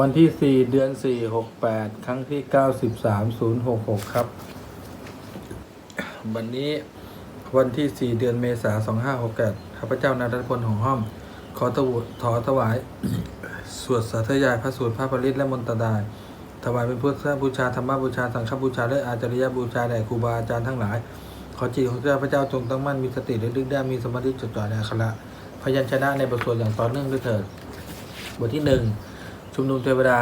วันที่ 4 เดือน 4 68 ครั้งที่ 93066 ครับ วันนี้วันที่ 4 เดือนเมษายน2568ข้าพเจ้านารัตพลของห้อม ขอถวขอถวาย สวดสาธยายพระสูตรพระปริตและมนตดาย ถวายเป็นพุทธบูชาธรรมบูชา สังฆบูชา และอาจาริยบูชาแด่ครูบาอาจารย์ทั้งหลาย ขอจิตของข้าพเจ้าจงตั้งมั่นมีสติและลึกได้มีสมาธิจดจ่อในอัคระพยัญชนะในบทสวดอย่างต่อเนื่องด้วยเถิด บทที่หนึ่ง ชุมนุมเทวดา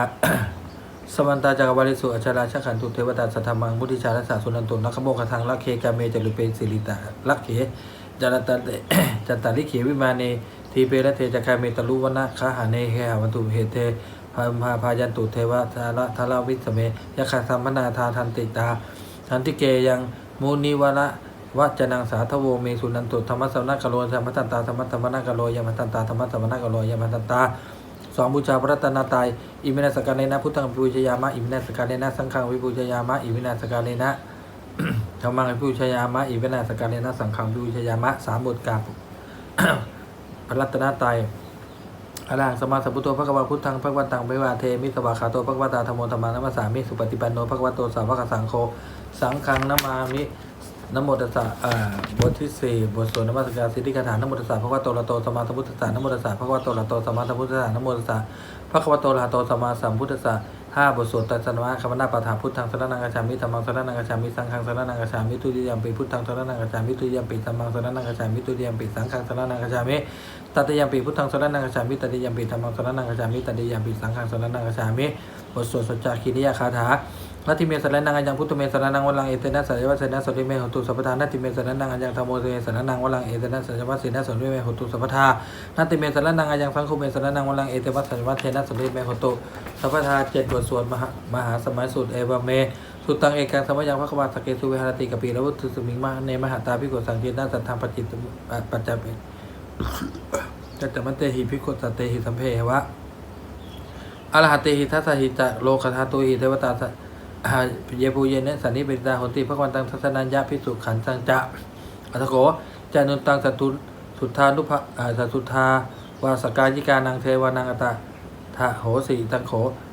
สมันตาจักรวาลิสุอัชราชขันตุเทวดาสัทธมังมุทิชาลัสสะสุนันตุนักขโมกทังลักเคกาเมจรุเปสิริตาลักเขจารตะจัตตาลิเขวิมาเนทีเประเทจคาเมตลุวนะคาหาเนเฮหาวันตุเหตเทพาพาพายันตุเทวทาระทาราวิสเมยะคาสัมมนาทาทันติตาทันติเกยังมุนิวระวัจนังสาทโวเมสุนันตุธรรมสวนักกโลธรรมตันตาธรรมธรรมนักกโลยมตันตาธรรมธรรมนักกโลยมตันตา สองบูชาพระรัตนตรัยอิมินาสการเลนะพุทธังวิบูชยามะอิมินาสการเลนะสังฆังวิบูชยามะอิมินาสการเลนะธรรมังวิบูชยามะอิมินาสการเลนะสังฆังวิบูชยามะสามบทกาบพระรัตนตรัยอรหังสมาสัมพุทโธพระกวาพุทธังพระกวันตังเบวาเทมิสวาขาโตพระกวตาธรรมโมธรรมานัมสสามิสุปฏิปันโนพระกวโตสาวกสังโฆสังฆังนามามิ นโมตัสสะอ่าบทที่สี่บทสวดนมัสการสิทธิคาถานโมตัสสะพระวะโตระโตสมาสัมพุทธัสสะนโมตัสสะพระวะโตระโตสมาสัมพุทธัสสะนโมตัสสะพระวะโตระโตสมาสัมพุทธัสสะห้าบทสวดตัสนะคำนาปะถาพุทธังสรณังกัจฉามิธรรมังสรณังกัจฉามิสังฆังสรณังกัจฉามิทุติยมปีพุทธังสรณังกัจฉามิทุติยมปีธรรมังสรณังกัจฉามิทุติยมปีสังฆังสรณังกัจฉามิตติยมปีพุทธังสรณังกัจฉามิตติยมปีธรรมังสรณังกัจฉามิตติยมปีสังฆังสรณังกัจฉามิบทสวดสัจจคีริยคาถา นาทิเมสรนังอัญญังพุทธเมสรนังวลังเอเตนะสัจวัสเสนะสริเมหตุสัพพทานาทิเมสรนังอัญญังธรรมโมเสสรนังวลังเอเตนะสัจวัสเสนะสริเมหตุสัพพทานาทิเมสรนังอัญญังสังคุเมสรนังวลังเอเตวัสสัจวัสเสนะสริเมหตุสัพพทาเจ็ดบทสวดมหามหาสมัยสุดเอวเมสุตังเอกังสมัยยังพระกวาสเกสุเวหรติกปีระวุฒิสมิงมาเนมหาตาพิโกสังเกตนาสัทธาปจิตปัจจเปกัจจมันเตหิพิโกสัตเตหิสัมเพวะอรหัตเตหิทัสสหิจะโลกธาตุหิเทวตา อาเยปูเยเนสันนิเบตาหนติพระวันตังทัศนัญญาพิสุขันสังจะอัตโกจานุตังสัตุสุทธานุภะอ่าสัตุธาวาสกายิกานังเทวานังอตาทะโหสีตังโข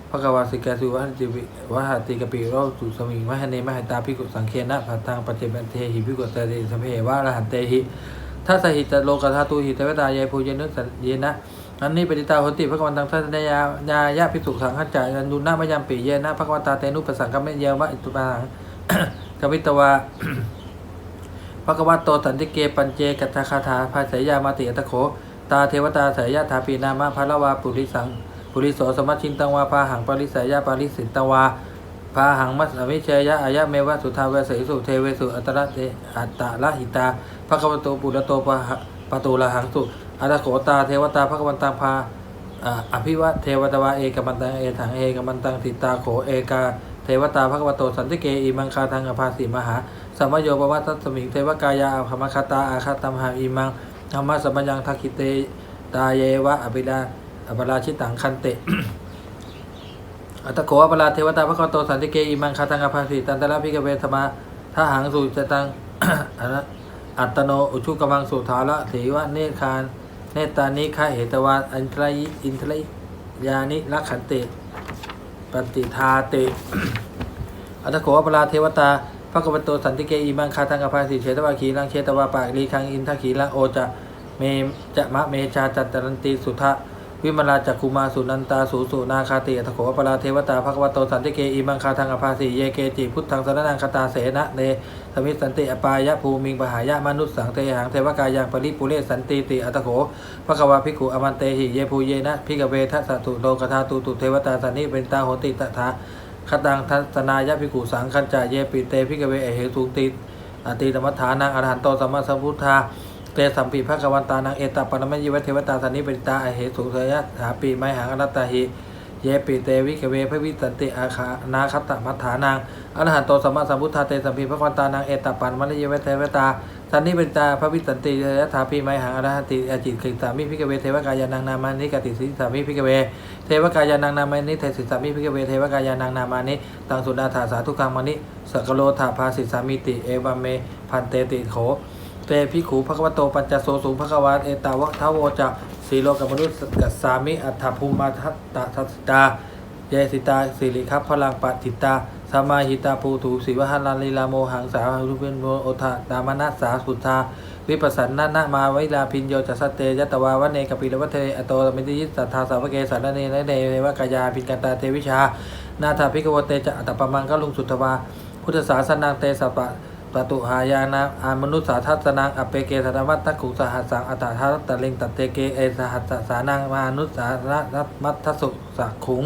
พระกวาสิกาสุวัติวิวหติกปิโรสุสมิงมหเนมหตาพิกุสังเคนะปัตตังปัจเจเนเทหิพิกุตเตเสเพวะรหันเตหิทัสหิตโลกธาตุหิเวตาเยปูเยนุสันเยนะ อันนี้ปฏิตาโหติพระกวันตังทัศนยายายะพิสุสังขัจจายันดุนามยามปีเยนะพระกวันตาเตนุปสังกัมเมเยวะอิตุปังกวิตวาพระกวัตโตสันติเกปัญเจกัตถคาถาภาษยามาติอัตโข ตาเทวตาสายาถาปีนามะพระวาปุริสังปุริโสสมัชินตังวาพาหังปริสายาปริสินตังวาพาหังมัสสมิเชยะอายะเมวะสุทาเวสยสุเทเวสุอัตระเตอัตตะละหิตาพระกวตโตปุระโตปะปะตูละหังสุ อัตาโขตาเทวตาพระกวันตังพาอ่าอภิวะเทวตวาเอกมันตังเอถังเอกมันตังสิตาโขเอกาเทวตาภควโตสันติเกอิมังคาทังอภาสีมหาสัมโยปวัตสมิงเทวกายาอภมคตาอาคาตัมหาอิมังธรรมะสัมปัญญังทักิเตตาเยวะอภิดาอภราชิตังคันเตอัตโขอปราเทวตาภควโตสันติเกอิมังคาทังอภาสีตันตระพิกเวธรรมาทหังสุจตังอัตโนอุชุกมังสุธาละเถวะเนคาน เนตานิคะเหตวาอันทรายอินทรยานิรักขันติปฏิทาติอัตโขวปราเทวตาพระกบโตสันติเกอีมังคาทังกภาสิเชตวาขีรังเชตวาปากลีคังอินทขีลังโอจะเมจะมะเมชาจัตตรันติสุทะ วิมลาจักคุมาสุนันตาสูสุนาคาติอัตโขอปราเทวตาพระกบโตสันติเกอิมังคาทังอภาสิเยเกจิพุทธังสรนังคตาเสนะเนสมิสันติอปายะภูมิงปหายะมนุสสังเทหังเทวกายังปริปุเรสันติติอัตโขพระกวาภิกขุอมันเตหิเยภูเยนะพิกเวทัสตุโลกธาตุตุเทวตาสันนิเป็นตาโหติตถาคตังทัศนายะภิกขุสังคัญจาเยปิเตพิกเวเอเหตุติอติธรรมฐานังอรหันโตสัมมาสัมพุทธา เตสัมปีพระกวันตานังเอตปนมยิวเทวตาสันนิป็นตาอเหตุเทยะหาปีไมหังอนัตตาหิเยปิเตวิกเวพระวิสันติอาคานาคตมัฏฐานังอรหันโตสัมมาสัมพุทธาเตสัมปีพระกวันตานังเอตปันมยิวเทวตาสันนิเป็นตาพระวิสันติยะถาพีไมหังอรหันติอาจิตขิสามิพิกเวเทวกายานังนามานิกติสิสามิพิกเวเทวกายานังนามานิเทสิสามิพิกเวเทวกายานังนามานิตังสุดาถาสาธุคังมานิสกโลถาภาสิสามิติเอวเมพันเตติโข เตพิขูภควโตปัญจโสสุภควาเอตาวะทาวโวจะสีโลกมนุสกัสามิอัฏฐภูมาทัตตะทัสตาเยสิตาสิริคับพลังปฏิตาสมาหิตาภูถูสิวหันลีลาโมหังสาหุเป็นโมโอทานามนัสสาสุทาวิปัสสันนานามาไวิลาพินโยจัสเตยตวาวเนกปิลวัเทอโตมิติยิสัทธาสาวเกสารเนนเนเนวกายาพินกันตาเทวิชา นาถาภิกวเตจะอัตปมังกลุงสุทวาพุทธศาสนังเตสปะ ปตุหายานาอามนุษสาทัสนังอเปเกสนวัตตะขุสหัสสังอัตถาทัตะเลงตัตเตเกเอสหัสสานังมานุษสานัมัตทสุสักขุง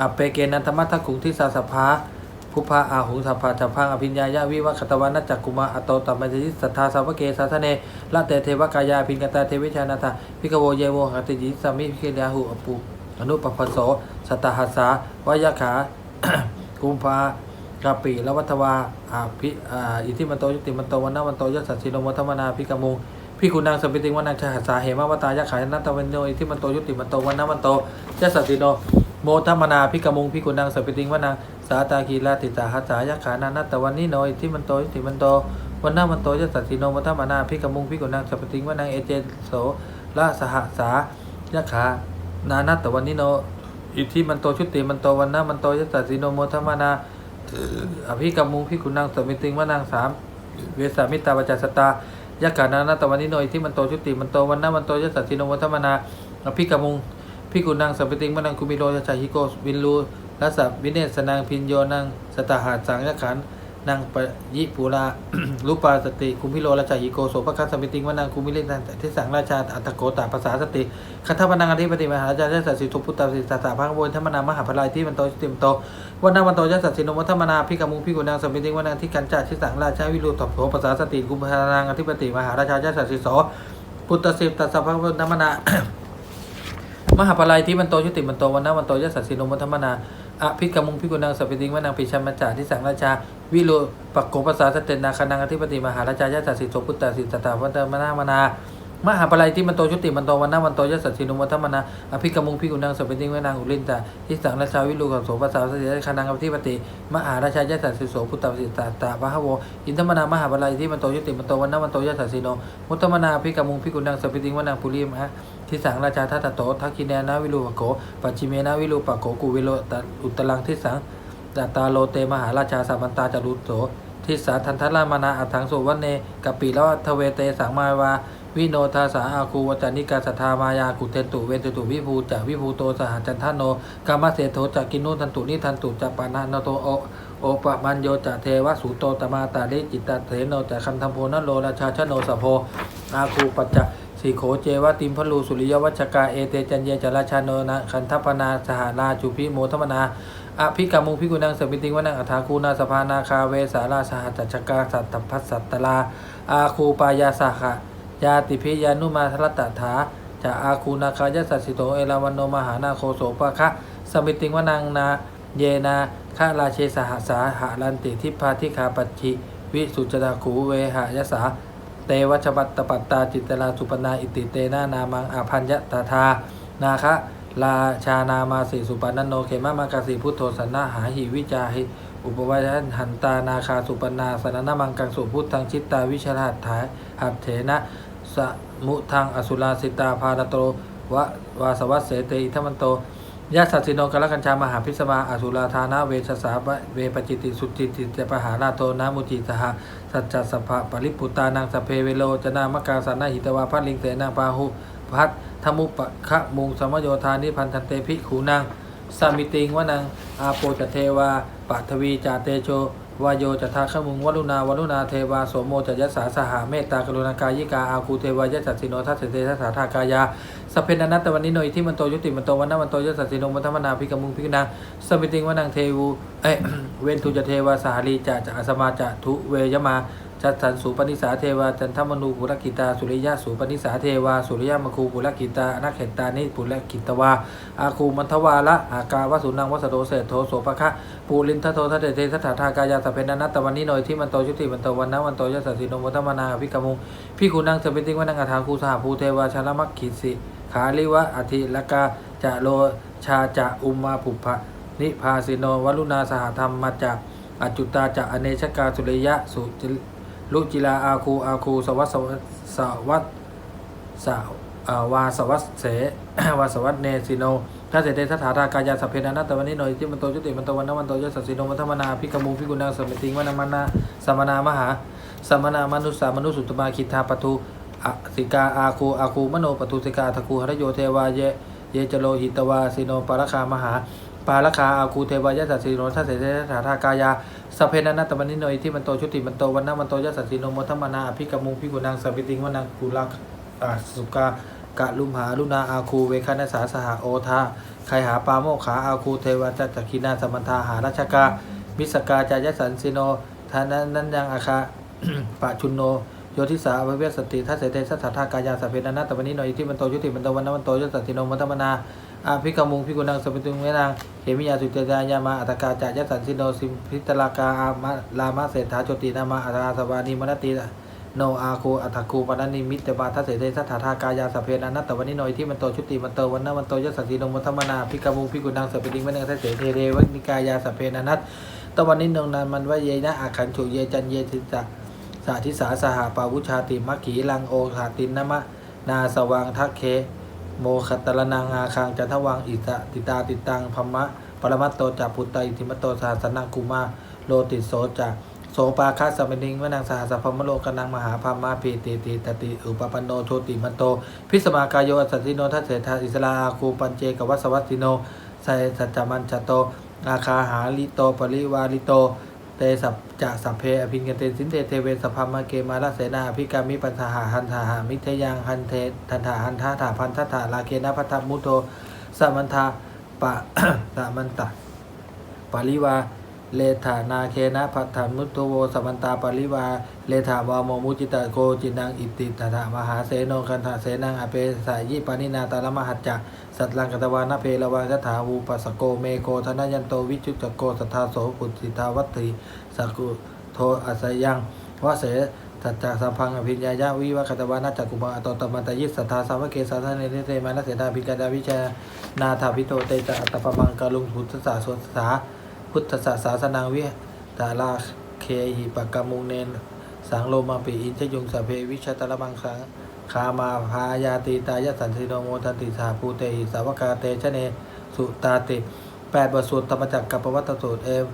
อเปเกนันทมัตทขุงที่สาสภาภุพาอาหุงสัพพาจัพังอภิญญายะวิวัคตวานัจจกุมาอโตตัมมจิสัทธาสาวเกสาสเนละเตเทวกายาพินกตาเทวิชานาถาพิกโวเยโวหติจิสามิพิกยาหุอปุอนุปปปโสสัตตหัสสาวายขากุมภา กาปิละวัตวาอาภิอิทิมันโตยุติมันโตวันนาวันโตยัสสสิโนวัฒมนาพิกมุงพิคุณนางสมิติงวันังชาหัสาเหมาวตายะขายนัตตะเวนโนอิทิมันโตยุติมันโตวันนาวันโตยัสสสิโนโมทัมนาพิกมุงพิคุณนางสมปิติงวันังสาตาคีลาติตาหัสายะขานานัตตะวันนิโนอิทิมันโตยุติมันโตวันนาวันโตยัสสสิโนวัฒมนาพิกมุงพิคุณนางสมปิติงวันังเอเจโสละสหสายะขานานัตตะวันนิโนอิทิมันโตชุติมันโตวันนามันโตยัสสสิโนโมทัมนา อภิกรรมุงพิกุนังสมิติงวานางสามเวสามิตาปจัสตายกานานาตวันนิโนยที่มันโตชุติมันโตวันนามันโตยสัตติโนวัฒมนาอภิกรรมุงพิกุนังสมิติงมานังคุมิโรยชาฮิโกวินลูรัสสะวิเนสนังพินโยนังสตาหาสังยขัน นางปยิปูรารูปาสติ คุมพิโรราชาหิโกโสภคัสมิติงวานังคุมิเลนันทิสังราชาอัตโกตาภาษาสติคัทธวนังอธิปติมหาราชาสัสสิทุพุตตาสิสสาพังโวนธรรมนามหาพลายที่มันโตชุติมโตวันนาวันโตยัสสสินวัฒมนาพิกามุพิกุนางสมิติงวันนางที่กันจาทิสังราชาวิรุตถโสภาษาสติกุมภานางอธิปติมหาราชายัสสสิโสพุทธสิบตัสสะพะวันธรรมนามหาปลายที่มันโตชุติมันโตวันนาวันโตยัสสสินวัฒมนา อภิกมุงพิกุนางสัพพิติงวันนางปิชัมมัจจาที่สังราชา วิโรปักโกภาษาสเตนาคานังอธิปติมหาราชายาสัสิโสพุตตาสิตตาวันธรรมนา มนา มหาปลายที่มันโตชุติมันโตวันนาวันโตยัสสสินุมัทมนาอภิกรมุงพิกุนังสเปติงเวนางอุลินตาทิสังราชาวิลูกับโสภาษาสติคานังอธิปติมหาราชายัสสสิโสพุทธสิตาตาพะโวอินทมนามหาปลายที่มันโตชุติมันโตวันนาวันโตยัสสสิโนมุตตมนาอภิกรมุงพิกุนังสเปติงเวนางปุริมะทิสังราชาทัตโตทักคิเนนาวิลูปโกปัจจิเมนาวิลูปโกกุวิโลตอุตลังทิสังตตาโลเตมหาราชาสัมมันตาจารุโสทิสาทันทรามานาอัฏฐังสุวันเนกปิละทเวเตสังมาวา วิโนทาสาอาคูวจานิกาสทามายากุเทนตุเวนตุตุวิภูจะวิภูโตสหจันทโนกามเสโทจะกินนุทันตุนิทันตุจะปานาโนโตโอโอปะมันโยจะเทวสุโตตมาตาลิจิตตเถโนจะคันธมโพนโลราชาชโนสโพอาคูปัจจะสีโขเจวติมพลูสุริยวัชกาเอเตจันเยจราชาโนนะคันทปนาสหราจุพิโมทมนาอภิกามุพิกุนังสมิติงวนังอัฐาคูนาสภานาคาเวสาราสหัจัจกาสัตตพัสสัตตลาอาคูปายาสาขะ ยาติพิยานุมาทรตถาจะอาคูนาคายสัสสิโตเอราวันโนมหานาโคโสปะคะสมิติงวนังนาเยนาคาราเชสหสาหาลันติทิพาทิคาปัจฉิวิสุจตาขูเวหายสาเตวัชปัตตปัตตาจิตตลาสุปนาอิติเตนานามังอาพัญญตถานาคะราชานามาสีสุปานนโนเขมามากาสีพุทโธสันนาหาหิวิจาหิอุปวัยหันตานาคาสุปนาสนนามังกังสุพุทธังชิตตาวิชราตถาหัตเถนะ สมุทังอสุราสิตาพาราโตวะวาสวัสเสเตอิทัมันโตยะสัตสิโนกลกัญชามหาพิสมาอสุราธานาเวชสาเวปจิติสุจิติเจปหาราโตนามุจิสหสัจจสภะปริปุตานังสเพเวโลจนามกาสานาหิตวาพัลิงเสนาปาหุพัทธมุปะคะมุงสมโยธานิพันธันเตภิกขูนางสามิติงวนังอาโปจเทวาปัทวีจาเตโช วายโยจะทาขมุงวรุณาวรุณาเทวาโสโมจยัสสาสหาเมตตากรุณากายิกาอาคูเทวายจัตสิโนทัสเสเตทัสสาทากายาสเพนันตวันนิโนอิที่มันโตยุติมันโตวันนวันโตยัสสัสสิโนมัทมนาภิกมุงภิกนาสมิติงวันังเทวูเอยเวนทุจเทวาสาลีจะจะอสมาจะทุเวยมา จัตสันสุปนิสาเทวาจันทมนูปุรกิตาสุริยะสุปนิสาเทวาสุริยมคูปุรกิตานักเขตตานิปุรกิตวาอาคูมันทวาละอากาวสุนังวัสโตเศรษโทโสปะคะปูลินทโททัตเตเทสถาทากายาสเพนนัตตวันนี้หน่อยที่มันโตชุติมันโตวันนะวันโตยสัสสิโนวัฒมนาภิกมุงพี่คูนังสเปนติงวันังอาทาคูสหภูเทวาชาลมักขิสิขาลิวะอธิลกาจะโลชาจะอุมมาภุพะนิพาสิโนวรุณาสหธรรมมาจากอจุตาจะอเนชกาสุริยะสุจ ลุจิลาอาคูอาคูสวัสสวสวัสสอ่าวาสวัสเสวาสวัสเนสิโนถ้าเสด็จสถาทากายาสัพเพนันตวันนี้หน่อยที่มันโตจุติมันโตวันนวันโตยศสิโนมัทมนาพิกมุพิกุณาสมิติงวนมานาสมนามหาสมนามนุสามนุสุตมาคิทาปทุอสิกาอาคูอาคูมโนปทุสิกาทคูหรโยเทวาเยเยจโลหิตวาสิโนปรคามหา ปาลคาอาคูเทวายสัสสิโนทัสเสเสถาทากายาสเพนันตวันนิโนยที่มันโตชุติมันโตวันนมันโตยสัสสิโนมัมนาอภิกมุงพิกุณังสมิติงวนังกุลักสุกากะลุมหาลุนาอาคูเวคานาสาสหโอทาใครหาปาโมกขาอาคูเทวาจัตคินาสมันทาหาราชกามิสกาจายสันสิโนทานันนันยังอาคาปะชุนโน โยทิสาอภเวสติทัสเสเตสัทธากายาสพเพนันตวันนิโนยที่มันโตชุติมันโตวันนมันโตยสัสสินมัทมนาอาภิกมุงพิกุณังสมิตุงเวนังเขมิยาสุเจจายามาอัตกาจายสันสิโนสิมพิตลากาอามาลามาเศรษฐาโจตินามาอัตราสวานีมนติโนอาคูอัตคูปนันนิมิตเตบาทัสเสเตสัทธาทากายาสพเพนันตวันนิโนยที่มันโตชุติมันโตวันนวันโตยสันสินมัทมนาภิกมุงพิกุณังสมิติงเวนังทัสเสเทเรวนิกายาสพเพนันัตตวันนิโนนันมันวะเยนะอาคันฉุเยจันเยติสะ สาธิสาสหปาวุชาติมัคขีลังโอหาตินนมะ นาสวังทักเคโมขัตตรนังอาคังจันทวังอิสติตาติตังพมะ ปรมัตโตจัปุตตาอิทิมโตสหัสนังกุมาโลติโสจะโสปาคัสสมนิงวนังสหัสพมโลกนังมหาพามาพีติติตติอุปปันโนโชติมันโต พิสมากายโยอัสสติโนทัสเสทาอิสลาอาคูปัญเจกวัสวัสติโนไสสัจจมันจโต อาคาหาลิโตปริวาลิโต เตสัพจะสัพเพอภินกันเตสินเตเทเวสพัมาเกมาลเสนาอภิกามิปัญหาหันทาหามิทยังหันเททันทาหันทาถาพันทัถาลาเกนะพัทมุโตสัมันทาปะสัมันตะปาริวา เลธานาเคนะพัทธมุตโตโวสมันตาปริวา เลธาวาโมมุจิตะโกจินังอิติตถามหาเสโนคันธาเสนังอเปสายิปานินาตาลมหัจจะสัตลังกตวานะเพลวากถาวูปัสโกเมโกธนยันโตวิจุจโกสัทธาโสปุติทาวัตถิสกุโทอัสยังวะเสตัจจสัมพังอภิญญายะวิวะคตวานาจักกุมาอตตมันตยิสสัทธาสาวเกสาธาเนเตมานะเสดาภิกาดาวิชานาถาพิโตเตจะอัตตปมังกาลุงพุทธศาสสา พุทธศาสาสนังวิตาลาเคหิปกามุงเนน สังโลมาปิอินชยุงสเพวิชาตระมังสังคามาพายาติตายสันติโนโมทันติสาภูเตหิสาวกาเตชะเนสุตาติแปดบทสวดธรรมจักรกับปวัตสูตรเอว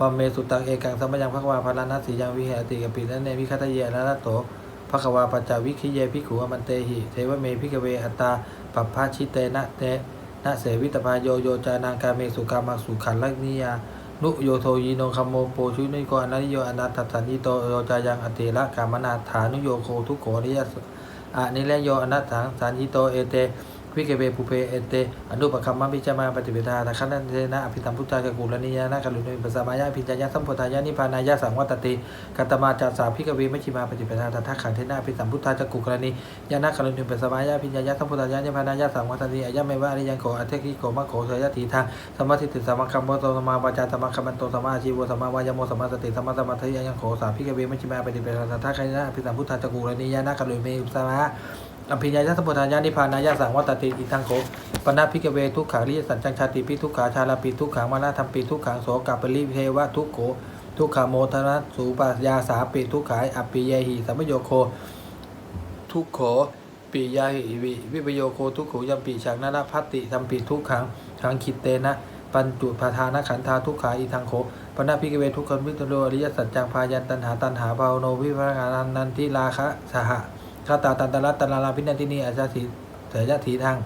วัมเมสุตังเอกังสัมยังภควาพารานัสสียังวิเหติกปินันเนวิคัตเยนะระโตภควาปัจจาวิคิเยพิขุอมันเตหิเทวเมพิกเวอัตตาปัปพาชิเตนะเตนะเสวิตพาโยโยจานังกาเมสุกามาสุขันลักนิยา นุโยโทยีโนคัมโมโปชุนิโกอนันโยอนัตถสันยิโตโยจายังอติระกามนาฐานุโยโคทุกโขนิยสอะนิเลโยอนัตถังสันยิโตเอเต วิเกเวภูเพเอเตอนุปคัมมะพิจามาปฏิเวทาตะคันนเทนะอภิธรรมพุทธากุลนิยานะกัลุนิปัสสมายะพิญญายะสัมปทายะนิพานายะสังวัตติกัตมาจัสสาพิกเวมชิมาปฏิเวทาตถาขันเทนะอภิธรรมพุทธากุลนิยานะกัลุนิปัสสมายะพิญญายะสัมปทายะนิพานายะสังวัตติอายะเมวะอริยังโกอเทกิโกมะโขเสยทีทางสมาทิฏฐิสมาคัมโมตสมาวาจาสมาคัมมันโตสมาชีวสมาวายโมสมาสติสมาสมาธิอยังโขสาพิกเวมชิมาปฏิเวทาตถาขันเทนะอภิธรรมพุทธากุลนิยานะกัลุนิปัสสามา ยะอภิญญาสัมปทานญานิพานายาสังวัตติอิทังโขปนาพิกเวทุกขาริยสัญจังชาติปิทุกขาชาลาปิทุกขังมานาธรรมปิทุกขังโสกาปริเทวะทุกโขทุกขาโมทนะสูปายาสาปิทุกขายอปิเยหิสัมโยโค ทุกโขปิยาหิวิวิปโยโคทุกโขยัมปิฉังนานาพัตติธรรมปิทุกขังขังคิเตนะปัญจุปทานขันธาทุกขาอีทังโขปนาพิกเวทุกขวิตโรอริยสัจจังพายันตันหาตันหาภาวโนวิภานันนันทิราคะสหะ คาตาตันตรัตตนาลาพินันทินีอาชาสีเถรยะถีทาง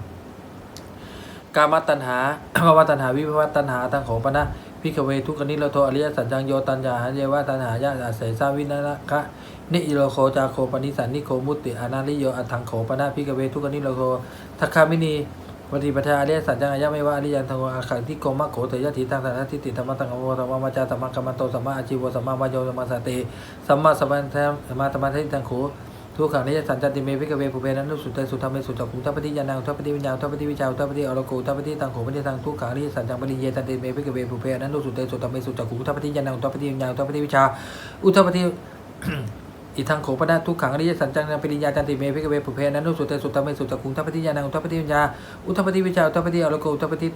กามตัณหาภาวะตัณหาวิภวะตัณหาทางของปนะพิกเวทุกนิโรโทอริยสัจจังโยตัญญาหาเยวะตัณหายะอาศัยสาวินาคะนิโรโคจาโคปนิสันนิโคมุติอนาลิโยอัตถังโขปนะพิกเวทุกนิโรโคทัคคามินีปฏิปทาอริยสัจจังอายะไม่ว่าอริยันทงอาขังที่โกมะโขเถยะถีทางสันทิติธรรมตังอโวสัมมาวาจาสัมมกัมมันโตสัมมาอาชีวสัมมาวายโยสัมมาสติสัมมาสัมพันธ์สัมมาสมาธิทังโข ทุกขังนิจสันจันติเมพิกเวภูเวนันนุสุตสุธรรมเมสุจักขุทัพพติยานังทัพพติวิญญาณทัพพติวิชาทัพพติอรโกทัพพติตังโขปฏิตังทุกขังนิจสันจังปริเยตันติเมพิกเวภูเวนันนุสุตสุธรรมเมสุจักขุทัพพติยานังทัพพติวิญญาณทัพพติวิชาอุทัพพติ อิทังโขปนาทุกขังอริยสัจจังนังปริญญาจันติเมพิกเวปุเพนันนุสุเตสุตตเมสุตตะคุงทัพปฏิญาณังอุทธปฏิวิญญาอุทธปฏิวิชาอุทธปฏิอรโกอุทธปฏิ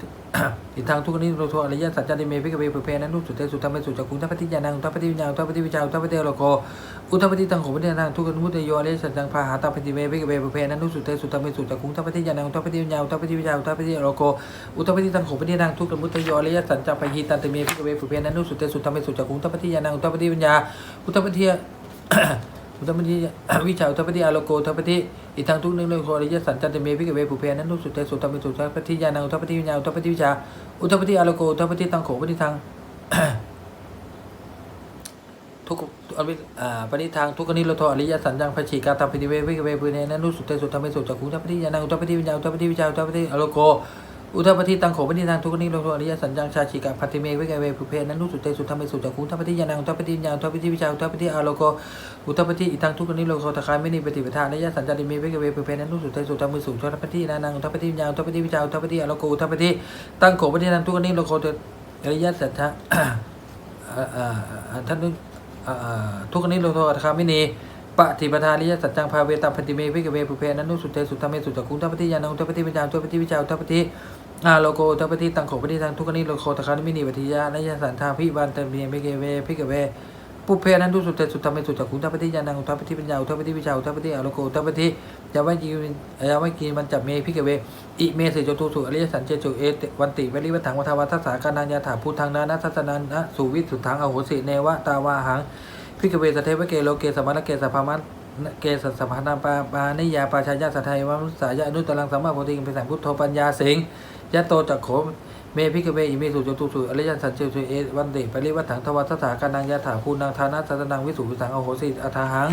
อิทังทุกนิโรโทอริยสัจจันติเมพิกเวปุเพนันนุสุเตสุตตเมสุตตะคุงทัพปฏิญาณังอุทธปฏิวิญญาอุทธปฏิวิชาอุทธปฏิอรโกอุทธปฏิตังโขปฏิญาณังทุกขมุตโยอริยสัจจังพาหาตัปฏิเมพิกเวปุเพนันนุสุเตสุตตเมสุตตะคุงทัพปฏิญาณังอุทธปฏิวิญญาอุทธปฏิวิชาอุทธปฏิอรโกอุทธปฏิตังโขปฏิญาณังทุกขมุตโยอริยสัจจังพาหิตันติเมพิกเวปุเพนันนุสุเตสุตตเมสุตตะคุงทัพปฏิญาณังอุทธปฏิวิญญาอุทธปฏิ อุตตมติวิชาอุตตมติอาโลโกอุตตมติอิทังทุกนึงเรื่องโคริยสันจันติเมพิกเวปุเพนั้นนุกสุเตสุตตมิสุตตปฏิญาณังอุตตมติวิญญาอุตตมติวิชาอุตตมติอาโลโกอุตตมติตังโขปฏิทังทุกอวิปณิทางทุกนิโรธอริยสัญญังภชีกาตาปิเววิกเวปุเนนันนุกสุเตสุตตมิสุตตะคุตปฏิญาณังอุตตมติวิญญาอุตตมติวิชาอุตตมติอาโลโก อุทปฏิตังโขปฏิทางทุกนิโรธอริยสัญญังชาชิกาพัติเมวิกเวปุเพนันนุสุเตสุธรรมสุจักขุทัปฏิญาณังอุทปฏิญญาอุทปฏิวิชาอุทปฏิอาโลโกอุทปฏิอิทังทุกนิโรธตะคายไม่นิปฏิปทาอริยสัญญาติเมวิกเวปุเพนันนุสุเตสุธรรมสุจักขุทัปฏินานังอุทปฏิญญาอุทปฏิวิชาอุทปฏิอาโลโกอุทปฏิตังโขปฏิทางทุกนิโรธอริยสัจจะท่านทุกนิโรธตะคายไม่นิปฏิปทาอริยสัจจังภาเวตาพัติเมวิกเวปุเพนันนุสุเตสุธรรมสุจักขุทัปฏิญาณังอุทปฏิวิญญาอุทปฏิวิชาอุทปฏิ อาโลโกทัปฏิตังโขปฏิทางทุกนิโลโคตะคานิมินีปฏิยาและยสันทาพิวันเตเมียเมเกเวพิกเวปุเพนันทุสุเตสุตตมสุจักขุทัปฏิยานังทัปฏิปัญญาทัปฏิวิชาทัปฏิอาโลโกทัปฏิยาวิจียาวิกีมันจับเมพิกเวอิเมสิจตุสุอริยสันเจจุเอตวันติเวริวัฏังวัฏวัฏสาการนัญญาถาภูทางนานัสสนันนะสุวิสุทังอโหสิเนวะตาวาหังพิกเวสเทวเกโลเกสมานเกสภามัน เกสสัพพานาปาปานิยาปาชายาสัทไทยวมุสายะอนุตตรังสัมมาโพธิเป็นสังพุทโธปัญญาสิงยะโตจักโขเมพิกเวอิเมสุจตุสุอริยันสัจเจสุเอวันติปริวัฏถังทวัตถาการนังยะถาภูนังทานัสสตนังวิสุทธังอโหสิอัฏฐหัง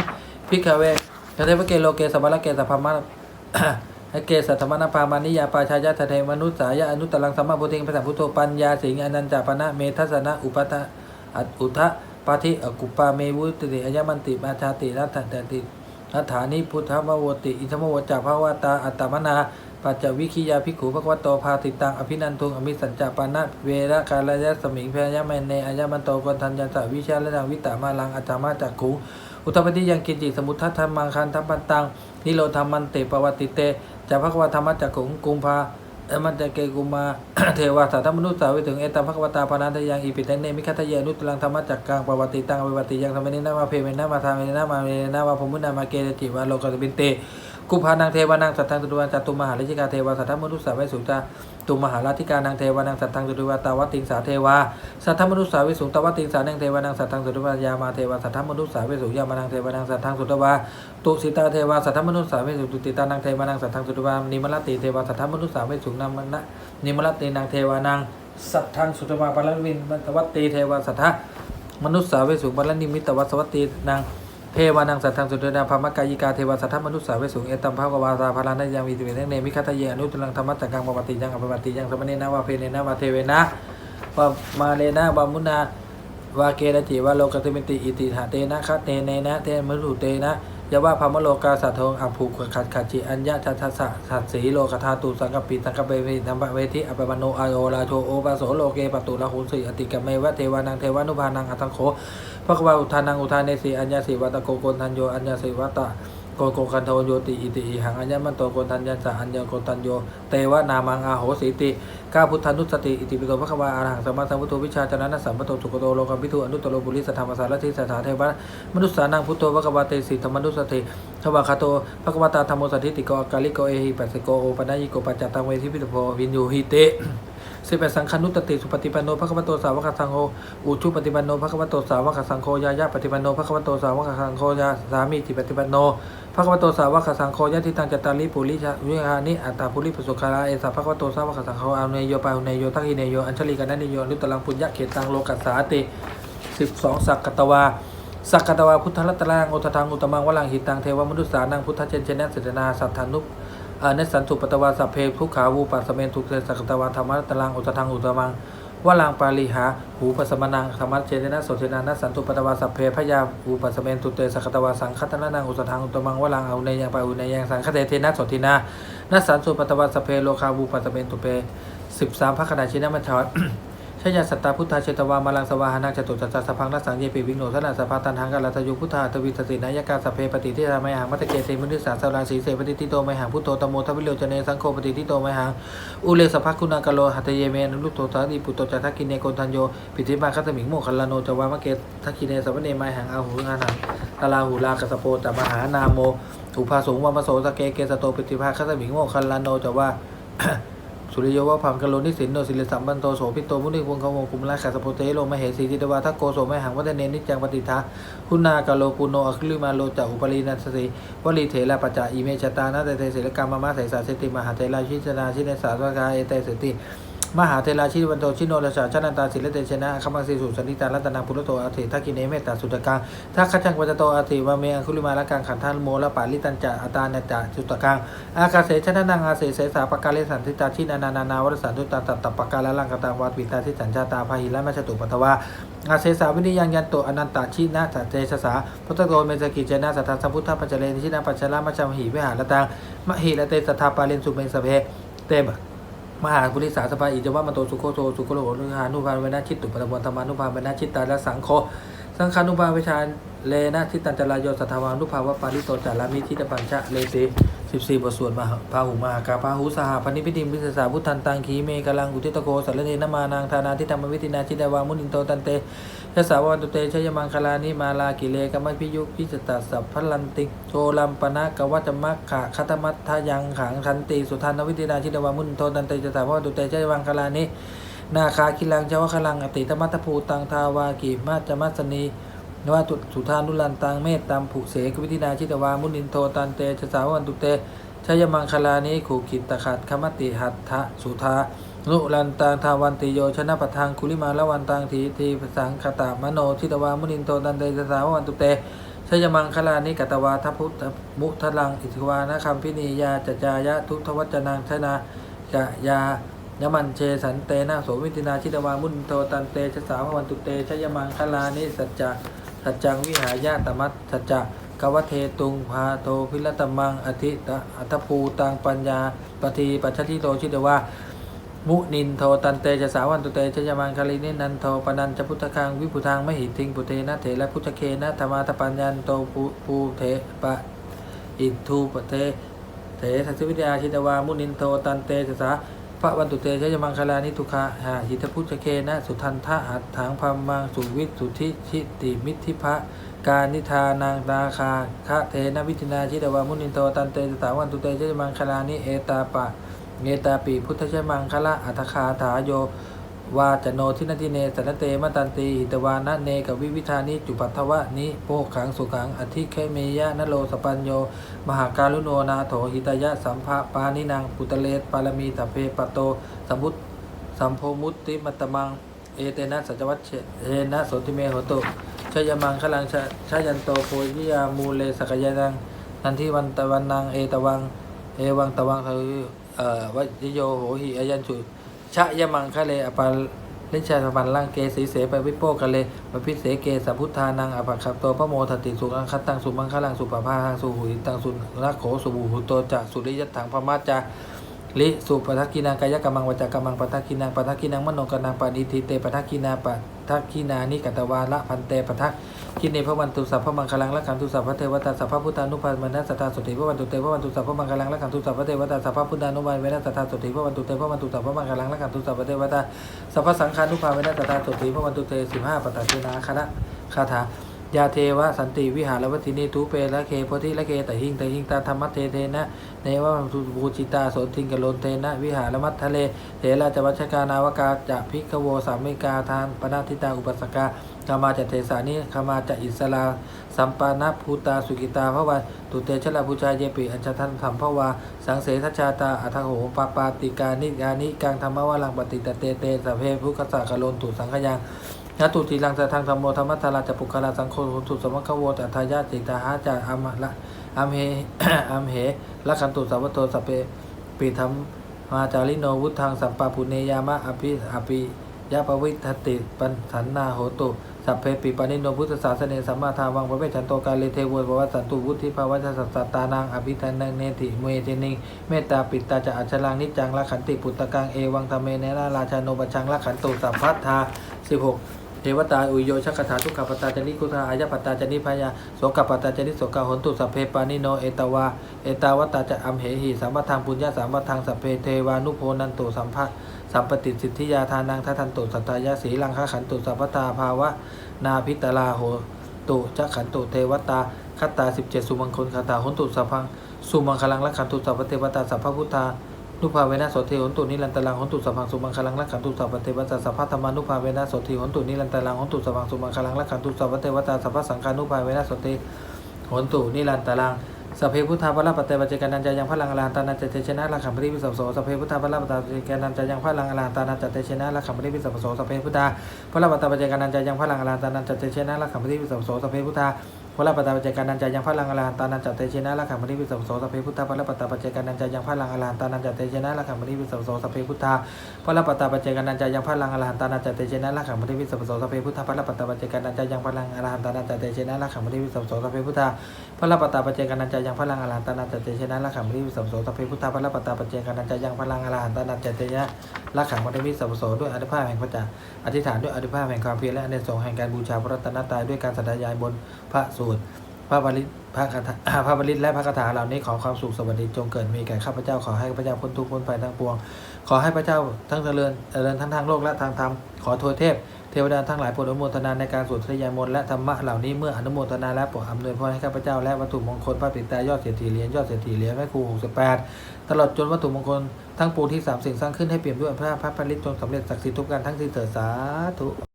พิกเวกเทวเกโลเกสัพพะเกสัพพมะเกสัตถมนาพามานิยาปาชายะทะเทมนุสายะอนุตตรังสัมมาโพธิเป็นสังพุทโธปัญญาสิงอนันจาปนะเมทัสสนะอุปทะอุทะ ปาธิอกุปปาเมวุติอายมันติมาชาติรัตตตินัฏฐานิพุทธมวติ อิทมวจาภาวตา อัตตมนา ปัจจวิคิยาภิกขุภควโตพาติตัง อภินันทุงอมิสัญจปานะเวระกาลยะสมิงพยามเนอายมันโตกนทัญญาสวิชาละนังวิตามาลังอัจามาจักขุอุตปฏิยังกินจิสมุทัธรรมังคันทัพปันตัง นิโรธรรมันเตปวัติเตจะภควธรรมจักขุงกุมภา อมันจะเกกุมาเทวาสัตธมนุษย์สาวิถึงเอตัมภควตาปานันทยังอีปิตังเนมิคัตเยนุตลังธรรมจักกังปวัติตังอวิวัติยังธรรมนินามาเพเมนามาทามินามาเมนามาพมุนามาเกเรจิวาโลกสบินเตกุพานังเทวานังสัตทังตุวันจตุมหาลิจิกาเทวาสัทธมนุสสาวิสุจาตุมหาราธิกานังเทวานังสัตทังตุวาตาวัติงสาเทวาสัทธมนุสสาวิสุตวัติงสานังเทวานังสัตทังตุวายามาเทวาสัทธมนุสสาวิสุยามานังเทวานังสัตทังสุตวา ตุสิตาเทวาสัทธมนุสสาวิสุตุติตานังเทวานังสัตทังสุตวานิมลติเทวาสัทธมนุสสาวิสุนามนะนิมลตินังเทวานังสัทธังสุตวาปรวินตวัตติเทวาสัทธมนุสสาวิสุปรนิมิตวัสวัตตินางเทวานังสัตทังสุเดนาภามกายิกาเทวาสัทธมนุสสาเวสุงเอตัมภาววาตาพารานายังวิติเวทเนมิคัตเยอนุตลังธรรมจักกังปวัติยังอภวัติยังสมเนนะวาเพเนนะวาเทเวนะวามาเลนะวามุนาวาเกรจิวาโลกติมิติอิติหาเตนะคัตเตเนนะเตมรุเตนะ ยาว่าพามโลกาสัทโทอัภูขัดขัดจิอัญญาทัสสะสัตสีโลกธาตุสังกปิสังกเปวิธรรมเวทิอปปโนอโยราโชโอปาโสโลเกปตุละหุสิอติกเมวะเทวานังเทวานุภานังอัตังโขพระกวาอุทานังอุทานเนสีอัญญาสีวัตโกโกนทันโยอัญญาสีวัตตะ โกโกกันโทโยติอิติอิหังอัญญมันโตโกนทันยันสะอัญญโกนทันโยเตวะนามังอาโหสิติก้าพุทธานุสติอิติปิโตพระกวาอรหังสัมมาสัมพุทโธวิชาจนะนัสสัมปโตสุกโตโลกัมพิทุอนุตตโรบุริสธรรมสารทิสถาเทวะมนุสสานังพุทโธพระกวาเตสิธรรมนุสติทวาคาโตพระกวาตาธรรมสัทธิติโกอกาลิโกเอหิปัสสโกโอปัญญิโกปัจจตังเวทิพิตโพวินยูหิเตสิบแปดสังฆนุตติสุปฏิปันโนภะคะวโตสาวกสังโฆอุชุปฏิปันโนภควโตสาวกสังโฆยายะปฏิปันโนภควโตสาวกสังโฆยาสามีจิปฏิปันโน ภะคะวะโตสาวกสังโฆยะทิตังจตาริปุริชวิหานิอัตตาปุริปสุขาราเอสะภะคะวะโตสาวกสังโฆอาเนยโยปาเนยโยทักขิเนโยอัญชลีกันนิโยนุตลังปุญญะเขตังโลกัสสาติสิบสองสักกตวาสักกตวาพุทธรัตตรังโอททังอุตมังวลังหิตังเทวมนุษสานังพุทธเจนเจนะเสดนาสัทธานุปเนสันสุปตวาสัพเพทุกขาวูปัสเมนทุกเสสักตวาธรรมะตลังอุตทังอุตมัง วลังปาลีหาหูปัสมนังธรรมเจเนนะโสเทนานัสสันตุปตวาสัพเพพยาหูปัสเมนตุเตสกตวาสังคัตนานังอุสทังอุตมังวลังเอาเนยังปาอุเนยังสังคเตเทนะโสตินานัสสันสุปตวาสัพเพโลคาวูปัสเมนตุเปสิบสามพระขณะชินะมัชช ชยสัตตาพุทธาเชตวามาลังสวาหานาจตุจัตตาสพังรัสังเยปิวิงโนสนาสภาตันหังกัลทยุพุทธาทวิสตินายกาสเพปฏิทิราไมหังมัตตเกเตมุนิสาสาราสีเสปฏิทิโตไมหังพุทโตตโมทวิโลจเนสังโฆปฏิทิโตไมหังอุเลสภคุณากโลหัตเยเมนุลุโตทาติปุตโตจัตถกินเนโกทันโยปิติมาคัตมิงโมคัลลาโนจวามะเกทักกินเนสวเนไมหังอาหูงานังตาลาหูลากสโปตมหานาโมอุภาสงวามโสสเกเกสโตปิติภาคัตมิงโมคัลลาโนจวา สุริโยวะพังกะโลนิสินโนสิริสัมบันโตโสพิโตมุนิวงคงคุมราชสโพเตโลมเหสีจิตวาทักโกโสมหังวัฒเนนิจังปฏิทาคุณากะโลปุโนอคลิมาโลจะอุปรีนัสสีวลีเถระปัจจาอิเมชตานาเตเตศิลกรรมมาเสสาเสติมหาเทราชิจนาชิเนสาสวกาเอเตสติ มหาเทราชิวันโตชิโนราชาชนันตาศิลเตชนะคมังสีสุสันติตารัตนาปุรโตอาเถทักกินเนเมตตาสุตกังทักขจังวัจโตอาเถวาเมอคุลิมาละกังขันธานโมละปาลิตันจะอัตาเนจะสุตกังอากาเสชนะนังอาเสเสสาปกาเลสันติตาชินานานานาวรสันตุตาตัตตปกาละลังกตังวัดวิตาทิสัญชาตาพาหิละมัชตุปัตวาอาเสสาวินิยังยันโตอนันตชินะสัจเจสสาพุทธโกเมสกิเจนะสัทธาสัมพุทธปัจเจเลนชินาปัจจลามัจมหิวิหารตังมหิละเตสัทธาปาเลนสุเมสเพเตบ มหาบุริสาสภาอิจวะมโตสุโคโตสุโคโลโหนุหานุภาเวนะชิตตุปตะวันธรรมานุภาเวนะชิตตาและสังโฆสังฆานุภาเวชาเลนะทิตันจรายโยสัทธาวานุภาวะปาริโตจารามิทิตปัญชะเลติสิบสี่บทสวดมหาพาหุมหากาพาหุสหพนิพิธิมิสสาพุทธันตังขีเมกลังอุทิตโกสัลเนนมานางธานาทิธรรมวิตินาชิดาวามุนินโตตันเต ยสาววันตุเตชยมังคลานิมาลากิเลกมัพิยุพิจตัสสัพพลันติโชลัมปนะกวัจมัคขะคัตมัตทายังขังทันติสุทานวิตินาชิดาวามุนินโตตันเตยสาววันตุเตชยมังคลานินาคาคิลังเจวะคลังอติธรรมัตภูตังทาวากิมาจมัสนีนวาตุสุธานุลันตังเมตตัมผุเสกวิธินาชิตวามุนินโทตันเตชสาวันตุเตชยมังคลานิขุกิตตะขัดคมติหัตถะสุธา นุลันตังทาวันติโยชนะปะทังคุลิมาละวันตังทีทีสังคตามโนชิตวามุนินโทตันเตชะสาววันตุเตชยมังคลานิกตวาทัพพุทธมุทลังอิทวานะคัมพินียาจจายะทุทวัจนังชนากะยายมันเชสันเตนะโสวิตินาชิตวามุนโตตันเตชะสาววันตุเตชยมังคลานิสัจจะสัจจังวิหายาตมัตสัจจะกวเทตุงพาโตพิรตมังอธิตะอัตภูตังปัญญาปฏิปัจฉติโตชิตวา มุนินโทตันเตชะสาวันตุเตชยมังคลินินันโทปนันจะพุทธคังวิพุทธังมหินทิงปุเทนะเถระพุทธเคนะธรรมาตปัญญันโตปูเถปะอินทูปเทเถสัจวิทยาชิตวามุนินโทตันเตชะสาพระวันตุเตชยมังคลานิทุคาหาหิตพุทธเคนะสุทันทะหัตถังพัมมังสุวิทสุทธิชิติมิทธิภะการนิทานังนาคาคะเทนะวิธินาชิตวามุนินโตตันเตจะสาวันตุเตชยมังคลานิเอตาปะ เนตาปีพุทธชยมังคละอัตคาถาโยวาจโนทินาทิเนสันเตมตันตีหิตวานะเนกวิวิธานิจุปัททวะนิโปขังสุขังอธิเคเมยะนโลสปัญโย มหาการุโนนาโถหิตายะสัมภะปานินางปุตเลสปารมีตัพเพปโตสัมพุทธสัมโพมุตติมัตมัง เอเตนะสัจวัตเชเนะโสติเมโหตุชยมังคลังชายันโตโพยิยามูเลสกยานังนันทิวันตะวันนังเอตวัง เอวังตะวังคือเอ่อ วัจโยโหหิอายันจุชะยมังคะเลอปาลิชาสมันลังเกสีเสปวิโปกะเลปพิเสเกสัพพุทธานังอภัคคัตโตพระโมทติสุขังคัตตังสุมังคลังสุปภาหังสุหุยตังสุนักโขสุบูหุโตจะสุริยัตถังพมาจาลิสุปทักกินังกายกรรมังวจากรรมังปทักกินังปทักกินังมโนกนังปานิทิเตปทักกินาป ทักขีนานิกัตวาละพันเตปทักกินเนพระวันตุสัพพมังคลังละขันตุสัพพเทวตาสัพพพุทธานุภาเวนัสตาสุติพระวันตุเตพระวันตุสัพพมังคลังละขันตุสัพพเทวตาสัพพพุทธานุภาเวนัสตาสุติพระวันตุเตพระวันตุสัพพมังคลังละขันตุสัพพเทวตาสัพพสังฆานุภาเวนัสตาสุติพระวันตุเตสิบห้าปตตินาคณะคาถา ยาเทวะสันติวิหารวัตินีทุเปละเคโพธิละเคตหิงตหิงตาธรรมะเทเทนะเนวะสุภูจิตาโสติงกโลนเทนะ วิหารมัททะเลเถระจวัชกานาวกาจะพิกโวสามิกาทานปนาทิตาอุปสกากามาจะเทสานิคามาจะอิสลาสัมปานะภูตาสุกิตาพระวันตุเตชะลาภูชาเยปิอัญชทันธรรมพระวาสังเสทชชาตาอัทโหปาปาติกานิกานิกังธรรมวาลังปฏิตเตเตสพเพภุคสากโลนตุสังขยัง ยะตุติลังสะทังธรรมโมธรรมะทาราจะปุคลาสังโฆตุสมะคโวแต่ทายาติตาหาจาอัมละอัมเหอัมเหละขันตุสัพพโตสเปปิธรรมมาจาริโนวุฒังสัมปาปุเนยามะอภิอภิยะปวิทติปันสันนาโหตุสัพเพปิปานิโนพุทธศาสเนสัมมาทาวังพระเวชันโตกาเลเทวะภวสันตุวุฒิภาวะสัสตตานังอภิธานังเนติเมเทนิงเมตตาปิตาจะอัจฉรังนิจจังละขันติปุตตะกังเอวังธรรมเมเนราราชาโนปชังละขันตุสัพพัทธา16 เทวตาอุโยชกถาทุกขปตาจนิคุทาอายปตาจนิพยาโสกปตาจนิโสกหนตุสัพเพปานิโนเอตวาเอตาวตาจะอัมเหหิสัมปทังปุญญาสัมปทังสัพเพเทวานุโพนันตุสัมภะสัมปติสิทธิยาทานังทัทันตุสัตยาสีลังคขันตุสัพพตาภาวะนาพิตลาโหตุจักขันตุเทวตาคตาสิบเจ็ดสุมังคลคาตาหนตุสัพพังสุมังคลังละขันตุสัพเทวตาสัพพพุทธา นุภาเวนะโสติหนตุนิรันตรังหนตุสัพพังสุมังคลังละขันตุสัพพเทวตาสัพพธรรมานุภาเวนะโสติหนตุนิรันตรังหนตุสัพพังสุมังคลังละขันตุสัพพเทวตาสัพพสังฆานุภาเวนะโสติหนตุนิรันตรังสัพเพพุทธาภะละปะเตปะเจกันันจายังพลังอรหันตานันจเตชนะละขัมปริวิสัพโสสัพเพพุทธาภะละปะตะเจกันันจายังพลังอรหันตานันจเตชนะละขัมปริวิสัพโสสัพเพพุทธาภะละปะตะปะเจกันันจายังพลังอรหันตานันจเตชนะละขัมปริวิสัพโสสัพเพพุทธา พระปัตตาปัจเจการนันจายังพระลังอรหันตานันจัตเตชนะละขัมมณิวิสัพโสสัพเพพุทธาพระปัตตาปัจเจการนันจายังพระลังอรหันตานันจัตเตชนะละขัมมณิวิสัพโสสัพเพพุทธาพระปัตตาปัจเจการนันจายังพระลังอรหันตานันจัตเตชนะละขัมมณิวิสัพโสสัพเพพุทธาพระปัตตาปัจเจการนันจายังพระลังอรหันตานันจัตเตชนะละขัมมณิวิสัพโสสัพเพพุทธาพระปัตตาปัจเจการนันจายังพระลังอรหันตานันจัตเตชนะละขัมมณิวิสัพโสสัพเพพุทธาพระปัตตาปัจเจการนันจายังพระลังอรหันตานันจัตเตชนะละขัมมณิวิสัพโสด้วยอนุภาพแห่งพระเจ้าอธิษฐานด้วยอนุภาพแห่งความเพียรและอเนกสงส์แห่งการบูชาพระรัตนตรัยด้วยการสัตยายบนพระสูตรพระบริตพระคาถาพระบริตและพระคาถาเหล่านี้ขอความสุขสวัสดีจงเกิดมีแก่ข้าพเจ้าขอให้ข้าพเจ้าพ้นทุกข์พ้นภัยทั้งปวง ขอให้พระเจ้าทั้งเจริญเจริญทั้งทางโลกและทางธรรมขอทวยเทพเทวดาทั้งหลายโปรดอนุโมทนาในการสวดทยายมนต์และธรรมะเหล่านี้เมื่ออนุโมทนาและโปรดอำนวยพรให้ข้าพเจ้าและวัตถุมงคลพระปิตายอดเศรษฐีเหรียญยอดเศรษฐีเหรียญแม่ครู68 ตลอดจนวัตถุมงคลทั้งปวงที่สามสิ่งสร้างขึ้นให้เปี่ยมด้วยพระพระผลิตจงสำเร็จศักดิ์สิทธิ์ทุกการทั้งสิ้นเถิดสาธุ